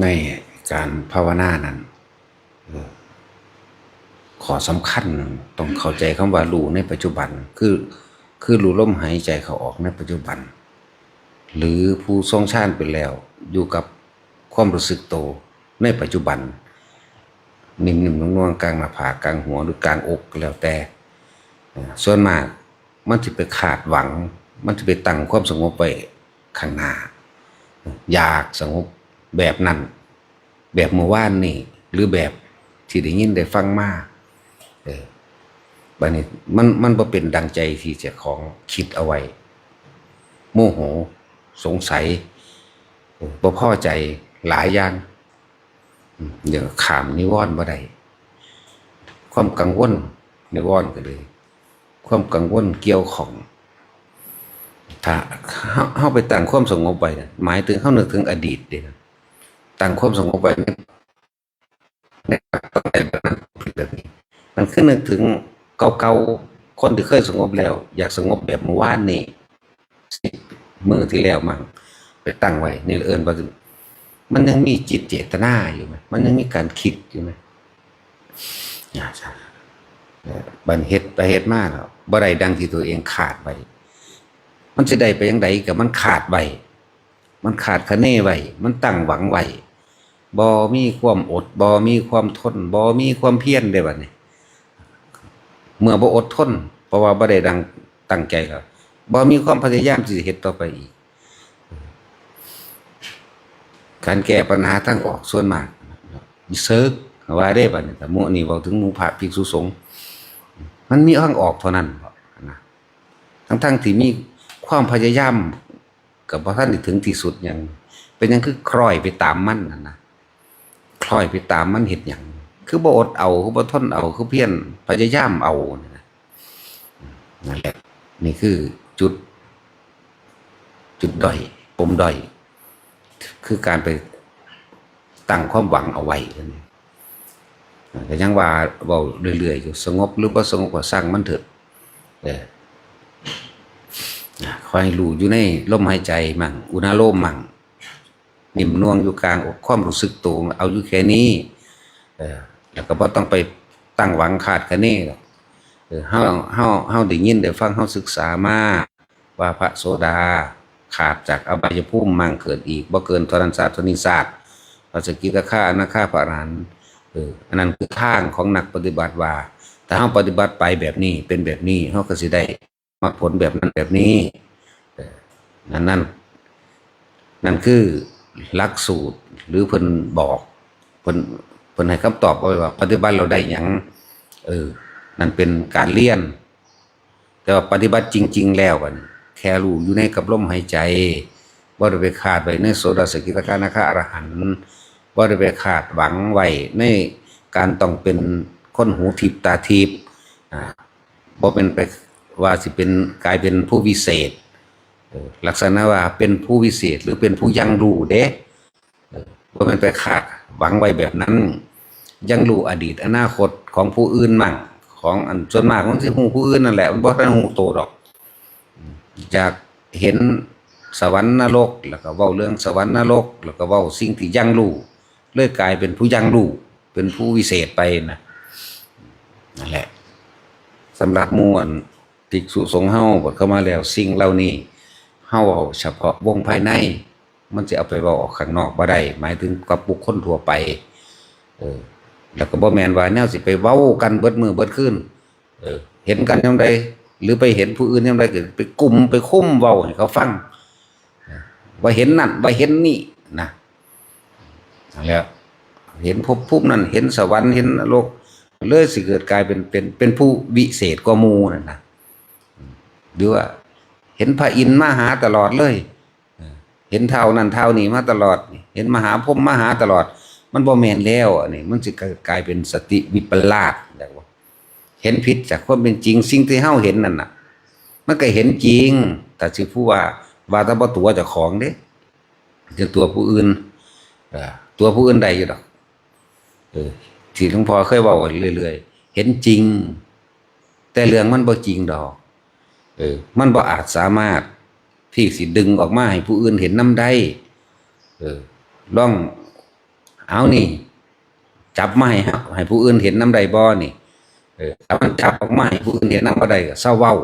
ในการภาวนานั้นขอสำคัญต้องเข้าใจคำว่ารู้ในปัจจุบัน คือคือรู้ลมหายใจเขาออกในปัจจุบัน หรือผู้ทรงชาติไปแล้ว อยู่กับความรู้สึกโตในปัจจุบัน นิ่มๆนวลๆกลางหน้าผากกลางหัวหรือกลางอกแล้วแต่ ส่วนมากมันจะไปขาดหวัง มันจะไปตั้งความสงบไปข้างหน้า อยากสงบ แบบนั้น แบบเมื่อวานนี่ หรือแบบที่ได้ยินได้ฟังมาเออบัดนี้มันมันบ่เป็นดังใจที่เจะของคิดเอาไว้ โมโห สงสัยบ่พอใจหลายอย่างเดี๋ยวขามนิวรณ์บ่ได้ความกังวลนิวรณ์ก็เลย ความกังวลเกี่ยวของถ้าเฮาเฮาไปตั้งความสงบไว้น่ะหมายถึงเฮานึกถึงอดีตเด้นะ ตั้งความสงบไว้ในในตั้งแต่แบบนั้นแบบนี้ มันคือนึกถึงเก่าๆคนที่เคยสงบแล้ว อยากสงบแบบเมื่อวานนี้สิมือที่แล้วมั่งไปตั้งไว้ในี่เอิ้นว่ามันยังมีจิตเจตนาอยู่ไหมมันยังมีการคิดอยู่ไหมอย่าใช่บันเฮ็ดไปเฮ็ดมาแล้วบ่ได้ดังที่ตัวเองขาดไว้มันจะได้ไปยังไงกับมันขาดไว้ มันขาดคะเนไว้มันตั้งหวังไว้บ่มีความอดบ่มีความทนบ่มีความเพียรได้บัดนี้เมื่อบ่อดทนเพราะว่าบ่ได้ดังตั้งใจแล้วบ่มีความพยายามที่จะเฮ็ดต่อไปอีก การแก้ปัญหาทางออกส่วนมากเซิร์กว่าได้บัดนี้แต่หมู่นี่เว้าถึงหมู่พระภิกษุสงฆ์มันมีทางออกเท่านั้นนะทั้งๆที่มีความพยายาม กับพระท่านถึงที่สุดอย่างเป็นยังคือคล้อยไปตามมันนั่นนะคล้อยไปตามมันเห็นอย่างคือบ่อดเอาคือบ่ทนเอาคือเพี้ยรพยายามเอานั่นนะนั่นแหละนี่คือจุด จุดด้อยปมด้อยคือการไปตั้งความหวังเอาไว้นั่นเองแต่ยังว่าเบาเรื่อยๆอยู่สงบหรือบ่สงบก็สร้างมันเถิดเออ คอยรู้อยู่ในลมหายใจมั่งอุณาโลมมั่งนิ่มนวลอยู่กลางอกความรู้สึกตัวเอาอยู่แค่นี้เออแล้วก็บ่ต้องไปตั้งหวังขาดคะเน่หรอกเออเฮาเฮาเฮาได้ยินได้ฟังเฮาศึกษามาว่าพระโสดาขาดจากอบายภูมิมั่งเกิดอีกบ่เกินทรณศาสตร์ทนิศาสตร์พระสกิทาคาอนาคาพระอรหันต์เอออันนั้นคือทางของนักปฏิบัติว่าถ้าเฮาปฏิบัติไปแบบนี้เป็นแบบนี้เฮาก็สิได้ มรรคผลแบบนั้นแบบนี้นั่นนั่นนั่นคือหลักสูตรหรือเพิ่นบอกเพิ่นเพิ่นให้คำตอบเอาไว้ว่า ปฏิบัติเราได้หยังเออ นั่นเป็นการเรียน แต่ว่าปฏิบัติจริง ๆ แล้วกันแค่รู้อยู่ในกับลมหายใจบ่ได้ไปขาดไว้ในโสดาสกิตาคานาคาอรหันต์บ่ได้ไปขาดหวังไว้ในการต้องเป็นคนหูทิพตาทิพอ่าบ่เป็นไป ว่าสิเป็นกลายเป็นผู้วิเศษลักษณะว่าเป็นผู้วิเศษหรือเป็นผู้ยังรู้เด้เออบ่เป็นไปคาดหวังไว้แบบนั้น ยังรู้อดีตอนาคตของผู้อื่นมั่งของอันส่วนมากมันสิฮู้ผู้อื่นนั่นแหละมันบ่ทันฮู้โตดอกอยากเห็นสวรรค์นรกแล้วก็เว้าเรื่องสวรรค์นรกแล้วก็เว้าสิ่งที่ยังรู้เลยกลายเป็นผู้ยังรู้เป็นผู้วิเศษไปนะนั่นแหละสำหรับมวน ภิกษุสงฆ์เฮาบดเข้ามาแล้วสิ่งเหล่านี้เฮาเอาเฉพาะวงภายใน มันจะเอาไปเว้าออกข้างนอกบ่ได้หมายถึงกับบุคคลทั่วไป เออ แล้วก็บ่แมนว่าแนวสิไปเว้ากันเบิดมือเบิดคืนเออ เห็นกันยามใดหรือไปเห็นผู้อื่นยามใดก็ไปกลุ่มไปคุ้มเว้าให้เขาฟังว่าเห็นนั่นว่าเห็นนี่นะแล้วเห็นภพภูมินั่นเห็นสวรรค์เห็นนรกเลยสิเกิดกลายเป็นเป็นเป็นผู้วิเศษกว่ามูนั่นนะ หรือว่า เห็นพระอินทร์มาหาตลอดเลย เห็นเท่านั้นเท่านี้มาตลอด เห็นมหาพรหมมาหาตลอด มันบ่แมนแล้วอันนี้มันสิกลายเป็นสติวิปลาสแบบว่าเห็นผิดจากความเป็นจริง สิ่งที่เฮาเห็นนั่นน่ะ มันก็เห็นจริง แต่สิผู้ว่าว่าแต่บ่ตัวจ้าของเด้จะตัวผู้อื่นตัวผู้อื่นใดอยู่ดอกเออที่หลวงพ่อเคยบอกเรื่อยๆเห็นจริง แต่เรื่องมันบ่จริงดอก ออ มันบ่อาจสามารถที่สิดึงออกมาให้ผู้อื่นเห็นน้ำได้ เออลองเอานี่ จับไม้ครับให้ผู้อื่นเห็นน้ำใดบ่นี่เออถ้ามันจับออกมาให้ผู้อื่นเห็นน้ำบ่ใดก็เศร้าเว้า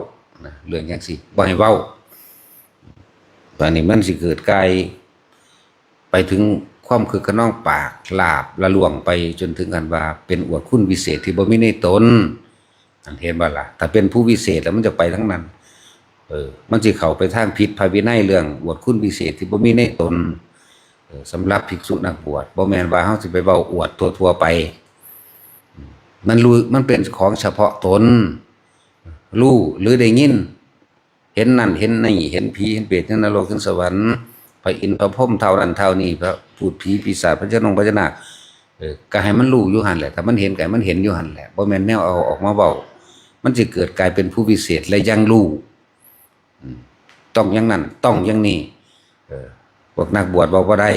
นะเรื่องอย่างสิบ่ให้เว้าตอนนี้มันสิเกิดกลายไปถึงความคือกระนองปากลาบละลวงไปจนถึงกันว่า เป็นอวดคุณวิเศษที่บ่มีในตนอันเห็นบ่ล่ะถ้าเป็นผู้วิเศษแล้วมันจะไปทั้งนั้น เออมันสิเข้าไปทางผิดภายวินัยเรื่องอวดคุณวิเศษที่บ่มีในตนสำหรับภิกษุนักบวชบ่แม่นว่าเฮาสิไปเว้าอวดทั่วๆไป มันรู้มันเป็นของเฉพาะตนรู้หรือได้ยิน เห็นนั่นเห็นนี่เห็นผีเห็นเปรตเห็นนรกเห็นสวรรค์พระอินทร์พระพรหมเท่านั้นเท่านี้พระพูดผีปีศาจพระเจ้าองพระเจ้านาคเออก็ให้มันรู้อยู่หั่นแหละถ้ามันเห็นก็มันเห็นอยู่หั่นแหละบ่แม่นแนวเอาออกมาเว้ามันสิเกิดกลายเป็นผู้วิเศษและยังรู้ ต้องอย่างนั้นต้องอย่างนี้เออพวกนักบวชบอกว่าได้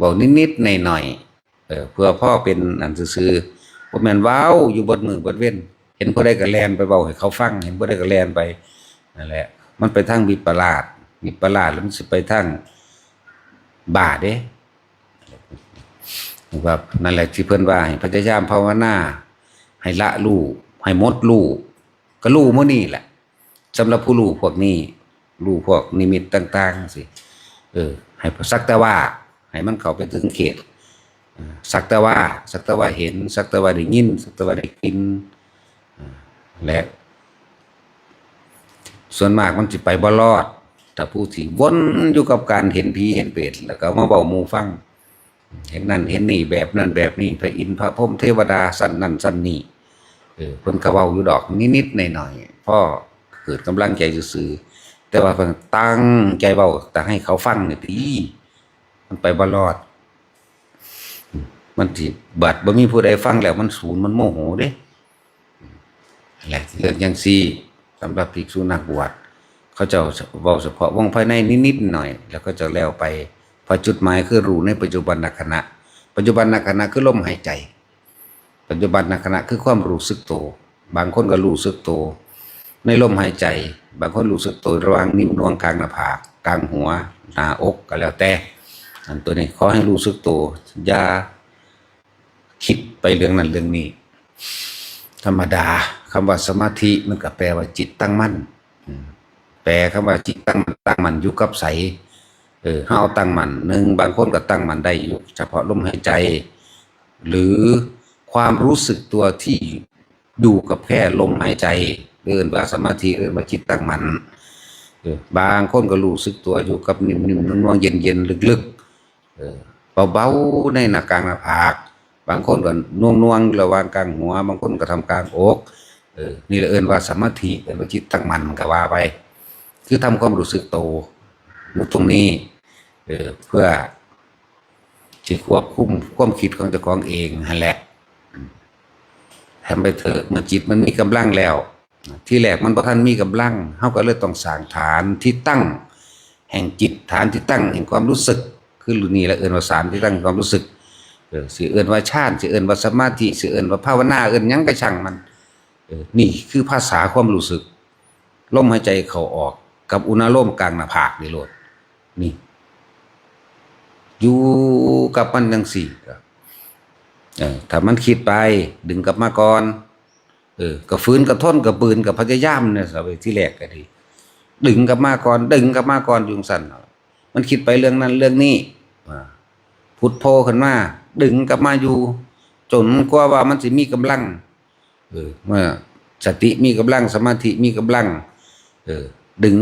บอกนิดๆหน่อยๆเออเพื่อพ่อเป็นอันซื่อๆบ่แม่นว้าวอยู่บนมือบนเว้น เห็นผู้ใดก็แลนไปเว้าให้เขาฟัง เห็นผู้ใดก็แลนไปนั่นแหละ มันไปทางวิปลาสวิปลาสแล้วมันสิไปทางบาเด้ว่านั่นแหละที่เพิ่นว่าให้พยายามภาวนาให้ละรู้ให้หมดรู้ก็รู้มื้อนี้แหละ สำหรับผู้รู้พวกนี้รู้พวกนิมิตต่างๆสิเออ ให้สักแต่ว่า ให้มันเข้าไปถึงเขตสักแต่ว่าสักแต่ว่าเห็น สักแต่ว่าได้ยิน สักแต่ว่าได้กินและ ส่วนมากมันจะไปบ่รอดถ้าผู้ที่วนอยู่กับการเห็นผีเห็นเปรตแล้วก็มาเบามูฟัง เห็นนั่นเห็นนี่แบบนั่นแบบนี้พระอินทร์พระพรหมเทวดาสันนั่นสันนี่เออเพิ่นก็เว้าอยู่ดอกนิดๆหน่อยๆพ่อ เกิดกำลังใจซื่อๆแต่ว่าเพิ่นตั้งใจเว้าแต่ให้เขาฟังนี่ติมันไปบรอด มันสิบัดบ่มีผู้ใดฟังแล้วมันสูญมันโมโหเด้แหละเรื่องจังซี่สำหรับภิกษุนักบวชเขาจะเว้าเฉพาะวงภายในนิดๆหน่อย แล้วก็จะแล้วไปพอจุดหมายคือรู้ในปัจจุบันนักขณะ ปัจจุบันนักขณะคือลมหายใจ ปัจจุบันนักขณะคือความรู้สึกตัวบางคนก็รู้สึกตัว ในลมหายใจ บางคนรู้สึกตัวระหว่างนิ้วนวงกลางหน้าผากกลางหัวหน้าอกก็แล้วแต่อันตัวนี้ขอให้รู้สึกตัวอย่าคิดไปเรื่องนั้นเรื่องนี้ ธรรมดาคำว่าสมาธิมันก็แปลว่าจิตตั้งมั่นแปลคำว่าจิตตั้งมั่นตั้งมันอยู่กับใสเออเฮาตั้งมั่นหนึ่งบางคนก็ตั้งมั่นได้อยู่ เฉพาะลมหายใจ หรือความรู้สึกตัวที่อยู่กับแค่ลมหายใจ เดินว่าสมาธิเดินว่าจิตตั้งมันบางคนก็รู้สึกตัวอยู่กับนิ่มๆนุ่มๆเย็นๆลึกๆเออเบาๆในหน้ากลางหน้าผาก บางคนก็น่วงๆระหว่างกลางหัว บางคนก็ทำกลางอกนี่ละเอิ้นว่าสมาธิเอิ้นว่าจิตตั้งมันก็ว่าไป คือทำความรู้สึกโตอยู่ตรงนี้เพื่อจิตควบคุมความคิดของเจ้าของเองนั่นแหละทำไปเถอะเมื่อจิตมันมีกำลังแล้ว ที่แรกมันบ่ทันมีกำลังเฮาก็เลยต้องสร้างฐานที่ตั้ง แห่งจิตฐานที่ตั้งแห่งความรู้สึก คือรุ่นนี้และเอิ้นว่าสารที่ตั้งความรู้สึกเออสิเอิ้นว่าฌานสิเอิ้นว่าสมาธิสิเอิ้นว่าภาวนาเอิ้นหยังก็ช่างมันเออนี่คือภาษาความรู้สึกลมหายใจเข้าออกกับอุณหโลมกลางหน้าผากนี่โลดนี่ อยู่กับมันจังสี่ก็เออถ้ามันคิดไปดึงกลับมาก่อน เออก็ฟื้นก็ทนก็ปืนก็พยายามเนี่ยสบที่แรกก็ดี ดึงกับมาก่อน ดึงกับมาก่อนยุงสันมันคิดไปเรื่องนั้นเรื่องนี้พุทโธขึ้นมาดึงกลับมาอยู่จนกว่าว่ามันสิมีกำลัง เออเมื่อสติมีกำลังสมาธิมีกำลัง เออ ดึง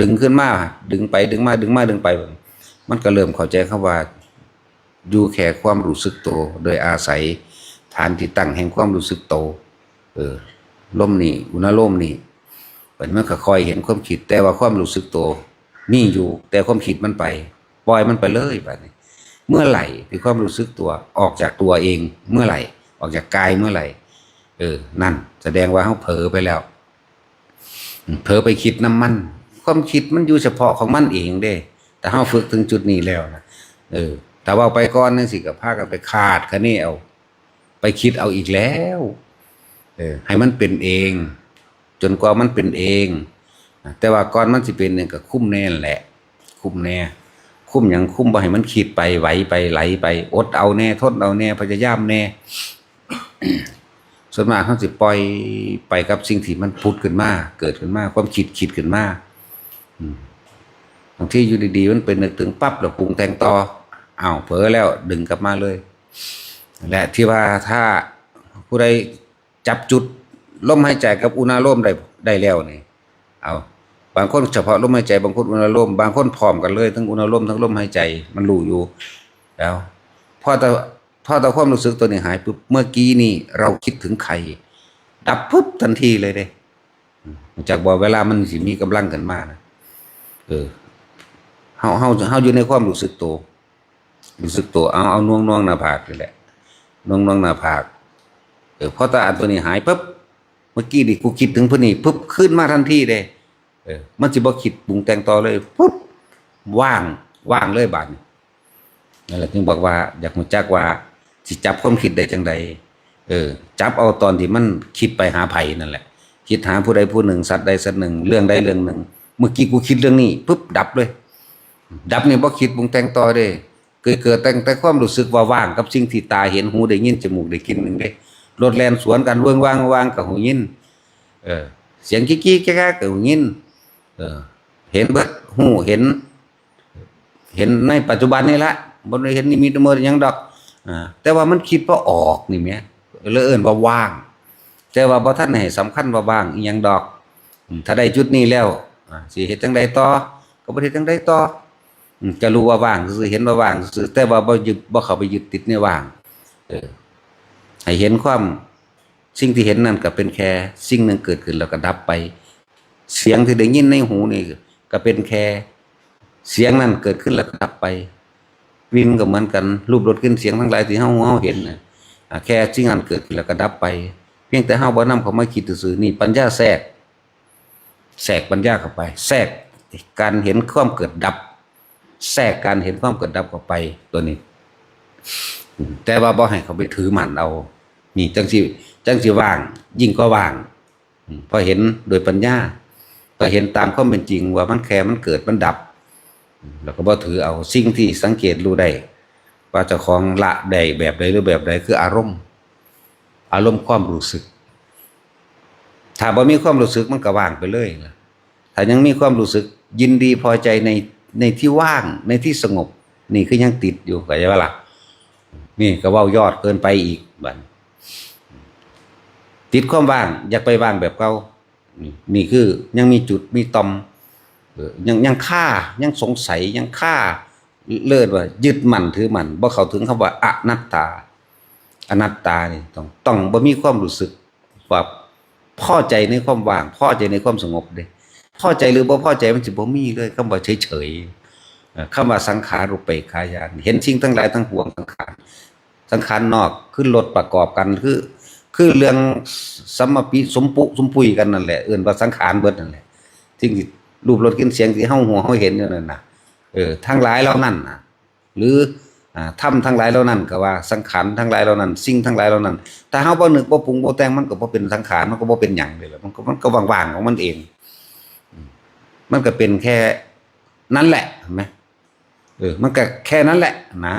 ดึงขึ้นมาดึงไปดึงมาดึงมาดึงไป มันก็เริ่มเข้าใจคำว่าอยู่แค่ความรู้สึกโตวโดยอาศัย ฐานที่ตั้งแห่งความรู้สึกโต เออลมนี่อุณหลมนี่มันมันก็คอยเห็นความคิด แต่ว่าความรู้สึกโตวมีอยู่แต่ความคิดมันไป ปล่อยมันไปเลยไปนี่เมื่อไหร่ที่ความรู้สึกตัวออกจากตัวเอง เมื่อไหร่ ออกจากกายเมื่อไหร่ เออ นั่น แสดงว่าเขาเผลอไปแล้ว เผลอไปคิดน้ำมัน ความคิดมันอยู่เฉพาะของมันเองเด้ แต่เฮาฝึกถึงจุดนี้แล้วนะเออแต่ว่าไปก่อนนั่นสิกับพากันไปขาดคะนี่เอา ไปคิดเอาอีกแล้วเออให้มันเป็นเอง จนกว่ามันเป็นเอง แต่ว่าก่อนมันสิเป็นเนี่ยก็คุ้มแน่นแหละ คุ้มแน่คุ้มหยังคุ้มบ่ให้มันคิดไปไหวไปไหลไป อดเอาแน่ทนเอาแน่พยายามแน่ส่วนมากเขาสิปล่อยไปกับสิ่งที่มันพุดขึ้นมาเกิดขึ้นมาความคิดคิดขึ้นมาอืมบางที่อยู่ดีๆมันเป็นนึกถึงปั๊บแล้วปรุงแต่งต่ออ้าวเผลอแล้วดึงกลับมาเลย และที่ว่าถ้าผู้ใดจับจุดลมหายใจกับอุณาลมได้ได้แล้วนี่เอาบางคนเฉพาะลมหายใจบางคนอุณาลมบางคนพร้อมกันเลยทั้งอุณาลมทั้งลมหายใจมันรู้อยู่ แล้วพอแต่พอแต่ความรู้สึกตัวนี้หายปุ๊บเมื่อกี้นี่เราคิดถึงใครดับปุ๊บทันทีเลยเด้จากบอกเวลามันสิมีกำลังกันมากนะเออเฮาเฮาเฮาอยู่ในความรู้สึกตัวรู้สึกตัวเอาเอาน่วงน่วงหน้าผากนี่แหละ น่วงน่วงหน้าผากเออพอตาอันตัวนี้หายปุ๊บเมื่อกี้นี่กูคิดถึงผู้นี้ปุ๊บขึ้นมาทันทีเลยเออ มันสิบ่คิดปรุงแต่งต่อเลยปุ๊บว่างว่างเลยบาดนี้นั่นแหละจึงบอกว่า อยากรู้จักว่าสิจับความคิดได้จังใดเออ จับเอาตอนที่มันคิดไปหาไผนั่นแหละ คิดหาผู้ใดผู้หนึ่งสัตว์ใดสัตว์หนึ่ง เรื่องใดเรื่องหนึ่ง เมื่อกี้กูคิดเรื่องนี้ปุ๊บดับเลย ดับนี่บ่คิดปรุงแต่งต่อเด้ เกิดเกิดแต่งแต่ความรู้สึกว่าว่างกับสิ่งที่ตาเห็นหูได้ยินจมูกได้กลินหนึ่งเด้รถแล่นสวนกันเวิงว่างว่างกับหูยินเออ เสียงกี้กี้แก๊กๆกับหูยินเออ เห็นเบิดหูเห็น เห็นในปัจจุบันนี่ละบ่ได้เห็นนิมิตเมื่อยังดอกอ่าแต่ว่ามันคิดว่าออกนี่แหมเลยเอิ้นว่าว่าง แต่ว่าบ่ทันให้สำคัญว่าว่างยังดอก ถ้าได้จุดนี้แล้วสิเฮ็ดจังใดต่อก็บ่ได้เฮ็ดจังใดต่อ จะรู้ว่าว่างซื่อเห็นว่าว่างซื่อแต่ว่าบ่ยึดบ่เข้าไปยึดติดในว่าง เออให้เห็นความสิ่งที่เห็นนั่นก็เป็นแค่สิ่งหนึ่งเกิดขึ้นแล้วก็ดับไป เสียงที่ได้ยินในหูนี่ก็เป็นแค่เสียงนั้นเกิดขึ้นแล้วก็ดับไป วินก็เหมือนกัน รูปรถขึ้นเสียงทั้งหลายที่เฮาเฮาเห็นน่ะแค่สิ่งนั้นเกิดขึ้นแล้วก็ดับไป เพียงแต่เฮาบ่นำเขามาคิดซื่อนี่ปัญญาแทรกแทรกปัญญาเข้าไป แทรกการเห็นความเกิดดับ แทรกการเห็นความเกิดดับเข้าไปตัวนี้ แต่ว่าบ่ให้เขาไปถือมันเอา นี่จังสิจังสิว่าง ยิ่งก็ว่างพอเห็นโดยปัญญาก็เห็นตามความเป็นจริง ว่ามันแค่มันเกิดมันดับ แล้วก็บ่ถือเอาสิ่งที่สังเกตรู้ได้ว่าจ้าของละได้แบบใดหรือแบบใดคืออารมณ์ อารมณ์ความรู้สึก ถ้าบ่มีความรู้สึกมันก็ว่างไปเลยล่ะถ้ายังมีความรู้สึกยินดีพอใจใน ในที่ว่างในที่สงบ นี่คือยังติดอยู่ก็ใช่ปะล่ะนี่ก็เว้ายอดเกินไปอีกบัดติดความว่าง อยากไปว่างแบบเก่านี่คือยังมีจุดมีตอมยังยังฆ่ายังสงสัยยังฆ่าเลิศว่า ยึดมั่นถือมั่นบ่เข้าถึงคำว่าอนัตตา อนัตตานี่ต้องต้องบ่มีความรู้สึกว่าพอใจในความว่างพอใจในความสงบเด้ พอใจหรือบ่พอใจมันสิบ่มีเลยคำว่าเฉยๆเอ่อคำว่าสังขารุปเปกขายาน เห็นสิ่งทั้งหลายทั้งปวงสังขารสังขารนอกคือรถประกอบกันคือ คือเรื่องสัมปิสมปุสมปุยกันนั่นแหละเอิ้นว่าสังขารเบิดนั่นแหละสิ่งที่รูปรสกลินเสียงที่เฮาหัวเฮาเห็นอยู่นั่นน่ะเออทั้งหลายเหล่านั้นน่ะ หรืออ่าธรรมทั้งหลายเหล่านั้นก็ว่าสังขารทั้งหลายเหล่านั้น สิ่งทั้งหลายเหล่านั้นถ้าเฮาบ่นึกบ่ปรุงบ่แต่งมันก็บ่เป็นสังขารมันก็บ่เป็นหยังเลยล่ะมันก็มันก็ว่างๆของมันเอง มันก็เป็นแค่นั้นแหละเห็นไหมเออ มันก็แค่นั้นแหละ นะ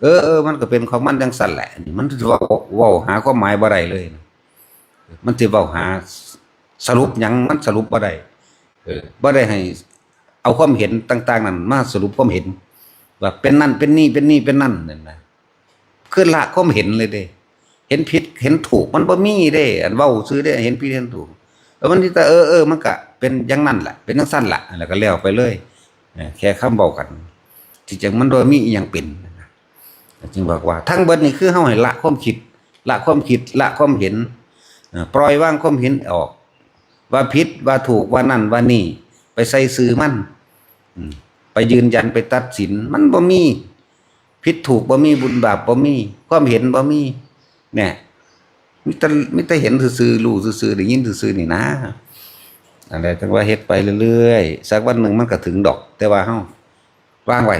เออเออมันก็เป็นของมันจังสั่นแหละ มันสิเว้าว้าหาความหมายบ่ได้เลย มันสิเว้าหาสรุปยังมันสรุปบ่ได้เออบ่ได้ให้ เอาความเห็นต่าง ๆ นั้นมาสรุปความเห็น ว่าเป็นนั่นเป็นนี่เป็นนี่เป็นนั่นนั่นนะคือละความเห็นเลยเด้ เห็นผิดเห็นถูกมันบ่มีเด้ อันเว้าซื้อได้ เห็นผิดเห็นถูก แล้วมันที่แต่เออเออมันก็เป็นอย่างนั้นแหละเป็นจังซั่นละแล้วก็แล้วไปเลยแค่คำเว้ากันที่จริงมันโดยมีอีหยังเป็นนจึงบอกว่า ทั้งเบิดนี่คือเฮาให้ละความคิด ละความคิดละความเห็นปล่อยว่างความเห็นออก ว่าผิดว่าถูกว่านั่นว่านี่ ไปใส่ซื้อมันไปยืนยันไปตัดสิน มันบ่มีผิดถูกบ่มีบุญบาปบ่มี ความเห็นบ่มีเนี่ย มิต่มิต่เห็นซื่อๆรู้ซื่อๆได้ยินซื่อๆนี่นะอะไรจังว่าเฮ็ดไปเรื่อยๆสักวันหนึ่งมันก็ถึงดอก แต่ว่าเฮาว่างไว้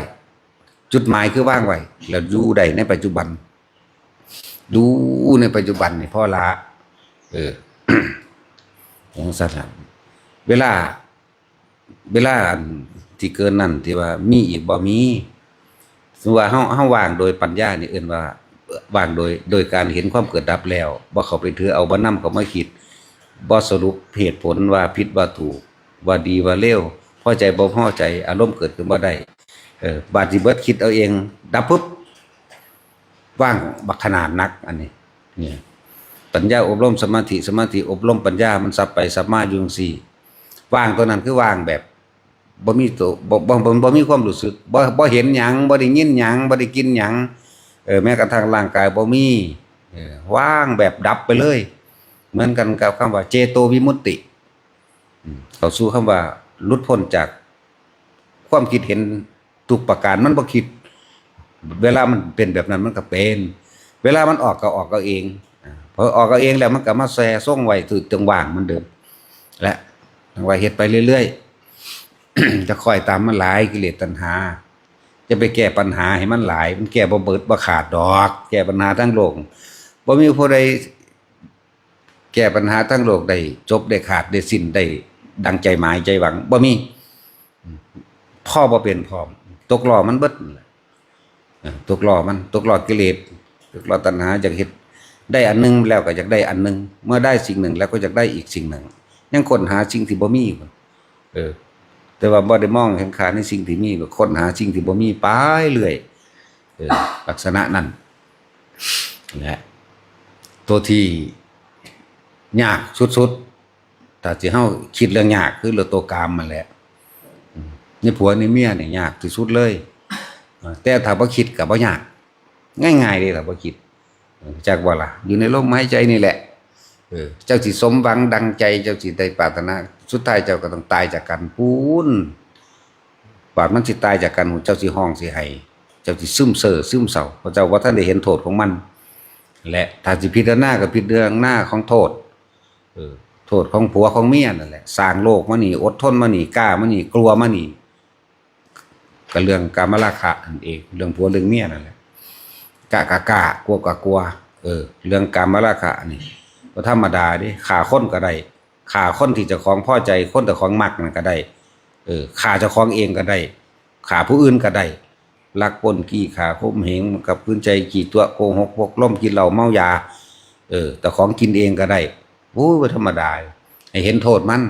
จุดหมายคือว่างไว้แล้วอยู่ได้ในปัจจุบัน ดูในปัจจุบันนี่พ่อละเออของสัตว์เวลา เวลาที่เกินนั่นที่ว่ามีอีกบ่มีสมมุติว่าเฮาเฮาวางโดยปัญญานี่เอิ้นว่า ว่างโดย โดยการเห็นความเกิดดับแล้วบ่เขาไปถือเอาบ่นำเขามาคิดบ่สรุปเหตุผลว่าผิดว่าถูกว่าดีว่าเลวพอใจบ่พอใจอารมณ์เกิดขึ้นบ่ได้เออบาดสิเบิดคิดเอาเอง ดับปุ๊บว่างบักขนาดนัก อันนี้ เนี่ยปัญญาอบรมสมาธิสมาธิอบรมปัญญามันสับไปสับมาอยู่จังซี่ว่างตัวนั้นคือว่างแบบบ่มีตัวบ่บ่บ่บ่มีความรู้สึกบ่บ่เห็นหยังบ่ได้ยินหยังบ่ได้กินหยัง เออแม้กระทั่งร่างกายบ่มีว่างแบบดับไปเลย เหมือนกันกับคำว่าเจโตวิมุตติเขาสู้คำว่าลุดพ้นจากความคิดเห็นทุกประการมันบ่คิด เวลามันเป็นแบบนั้นมันก็เป็น เวลามันออกก็ออกก็เองพอออกก็เองแล้วมันก็มาแซ่ส่งไว้ถือจังหว่างมันเดิมและจังหวะเฮ็ดไปเรื่อยๆจะคอยตามมันหลายกิเลสตัณหา จะไปแก้ปัญหาให้มันหลาย มันแก้บ่เบิดบ่ขาดดอก แก้ปัญหาทั้งโลกบ่มีผู้ใดแก้ปัญหาทั้งโลกได้จบได้ขาดได้สิ้นได้ดังใจหมายใจหวังบ่มีพ่อบ่เป็นพร้อม ตกล้อมันเบิดนั่นแหละเออตกล้อมันตกล้อกิเลสตกล้อตัณหาอยากเฮ็ดได้อันหนึงแล้วก็อยากได้อันหนึง เมื่อได้สิ่งหนึ่งแล้วก็อยากได้อีกสิ่งหนึ่ง ยังค้นหาสิ่งที่บ่มีพุ่นเออ แต่ว่าบ่ได้มองเห็นค่าในสิ่งที่มีก็ค้นหาสิ่งที่บ่มีไปเรื่อยเออลักษณะนั้นและตัวที่ยากสุดๆแต่ที่เฮาคิดเรื่องยากคือเรื่องตัวกามมาแหละอืมนี่ผัวนี่เมียเนี่ยากที่สุดเลย แต่ถ้าบ่คิดก็บ่ยาก ง่ายๆเลยถ้าบ่คิดจากว่าล่ะ อยู่ในลมหายใจนี่แหละ เจ้าสิสมหวังดังใจ เจ้าสิได้ปรารถนาสุดท้ายเจ้าก็ต้องตายจากกันพูนบาดมันสิตายจากกันเจ้าสิห้องสิให้เจ้าสิซึมเซ่อซึมเศร้าเพราะเจ้าว่าท่านได้เห็นโทษของมัน และถ้าสิพิจารณาก็พิจารณาของโทษเออโทษของผัวของเมียนั่นแหละสร้างโลกมานี่อดทนมานี่กล้ามานี่กลัวมานี่ก็เรื่องกามราคะนั่นเอง เรื่องผัวเรื่องเมียนั่นแหละกะกะกะกลัวกะกลัวเออ เรื่องกามราคะนี่ ก็ธรรมดาดิขาค้นก็ได้ขาค้นที่จะของพ่อใจค้นแต่ของมักนั่นก็ได้ เออขาจ้าของเองก็ได้ ขาผู้อื่นก็ได้ลักปนกี้ขาคมเหงกับพื้นใจกี่ตัวโกหกพกล่มกินเหล้าเมายา เออ แต่ของกินเองก็ได้โอ้ยธรรมดาให้เห็นโทษมัน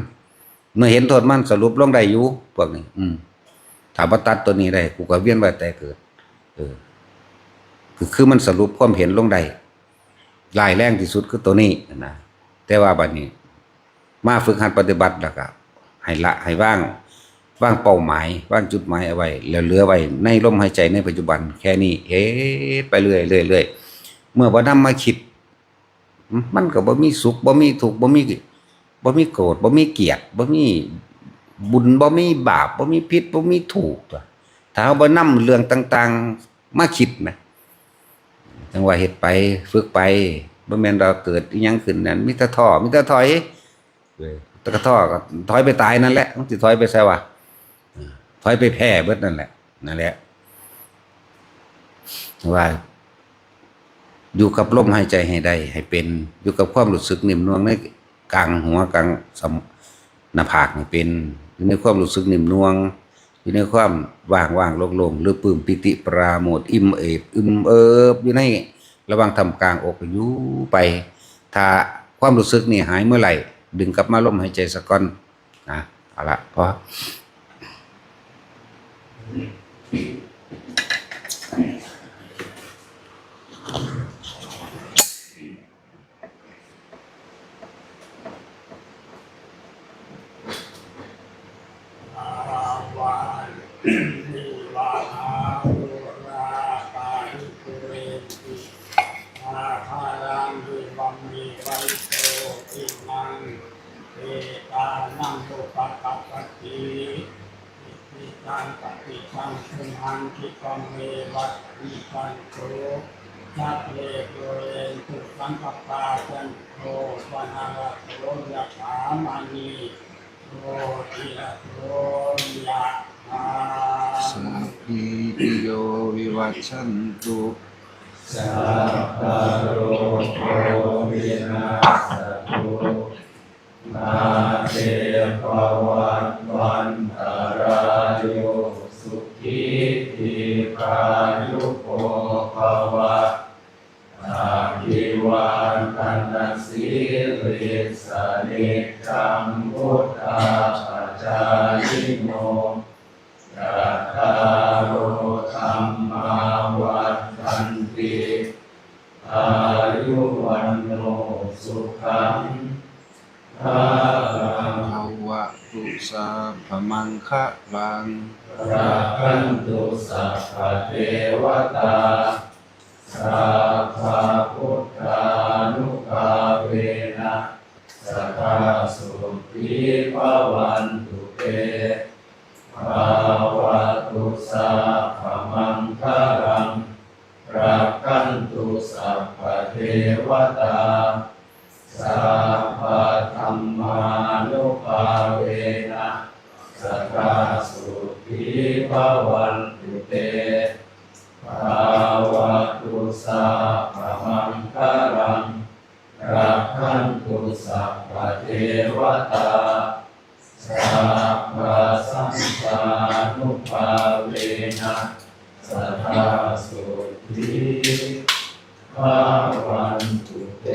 เมื่อเห็นโทษมันสรุปลงได้อยู่พวกนี้ อืมถ้าบ่ตัดตัวนี้ได้กูก็เวียนว่าแต่เกิด เออ คือคือมันสรุปความเห็นลงได้ ลายแรงที่สุดคือตัวนี้นะแต่ว่าบัดนี้ มาฝึกหัดปฏิบัติแล้วก็ให้ละให้ว่างว่างเป้าหมายว่างจุดหมายเอาไว้แล้วเหลือไว้ในลมหายใจในปัจจุบัน แค่นี้เฮ็ดไปเรื่อยเรื่อยเรื่อยเมื่อบ่นำมาคิด มันก็บ่มีสุขบ่มีทุกข์บ่มีบ่มีโกรธบ่มีเกลียดบ่มีบุญบ่มีบาปบ่มีผิดบ่มีถูกตัวถ้าเฮาบ่นำเรื่องต่าง ๆ มาคิดนะ จังว่าเฮ็ดไปฝึกไปบ่แม่นเราเกิดอิหยังขึ้นนั่นมีแต่ท้อมีแต่ถอยเว้ยแต่ก็ท้อก็ถอยไปตายนั่นแหละมันสิถอยไปไสวะเออถอยไปแพ้เบิดนั่นแหละนั่นแหละว่าอยู่กับลมหายใจให้ได้ ให้เป็นอยู่กับความรู้สึกนิ่มนวลในกลางหัวกลางสมหน้าผากนี่เป็นอยู่ในความรู้สึกนิ่มนวล อยู่ในความว่างว่างโล่งๆหรือปื้มปิติปราโมทอิ่มเอิบอึมเอิบอยู่ในระวังทำกลางอกอยู่ไป ถ้าความรู้สึกนี่หายเมื่อไหร่ ดึงกลับมาลมหายใจสักก่อนนะเอาละพอ วันนิวานาโรราตาหิปุเรติอาคารังวิวัมมีวันโตอิมังเอตานังตุปะปะปะติอิติตังปฏิตัง สุนังคิปัมเมวัตติปันโตยัตเลโกเรนตุสังกปปาจันโทปนาระโตยะถามานีโรติละโรยะอาสัพพิติโยวิวัชชันตุสัพพะโรโควินาศตุมาเตภวัตวันตรายโยสุขี ทีพายุโกภวะอาภิวันตันสีริสเนจังพุทธาปัจจายิโนยัตาโรธรรมาวัฏันติอายุวันโนสุขังภาลังภาวะตุสาพมังคะลัง ราคันตุสัพพะเทวตาสัพพะพุทธานุภาเวนะสัทธาสุขีภาวันตุเตภาวะตุสัพพะมังคะรังราคันตุสัพพะเทวตาสัพพะธรรมานุภาเวนะ สัทธาสุขีภาวันตุเตภาวะตุสาภะมังคารังรักขันตุสัพพะเทวตาสัพพะสัมปานุภาเวนะสัทธาสุขีภาวันตุเต